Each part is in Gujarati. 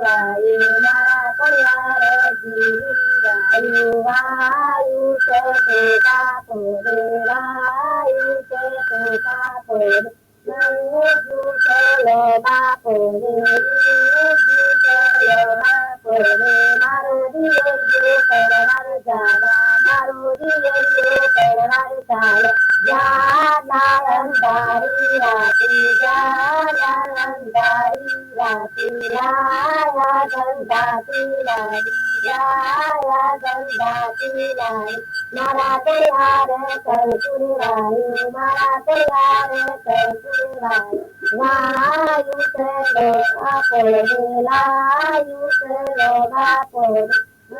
લાડી મારા કોયાર જીવાયું વાયુ છે કાપો રે વાયુ છે કાપો રે ચલો બાપો રે ચલો બાપો રે મારો દિયો કરવાર જાવા મારો દિયો કરવાર ચાલે मला तयार करपुरवाई मला तयार करपुरवाई वायुसलो बापोली वायुसलो बापोली મારા તૈયાર કરકુરવાયું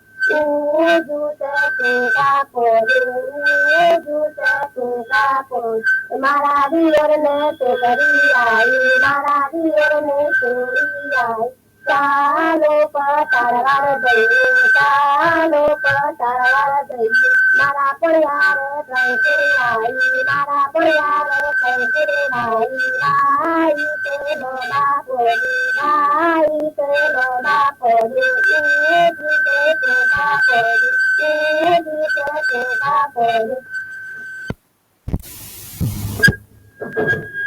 રે મારા દિયર ને તે કરી આવી મારા દિયર ને ચોરી આવી ચાલો પતારવાર જઈએ ચાલો પતારવાર જઈએ મારા પરિવાર કંઈક આવી મારા પરિવાર કંઈક આવી ભાઈ તે નો બાપો ભાઈ તે નો બાપો Thank you.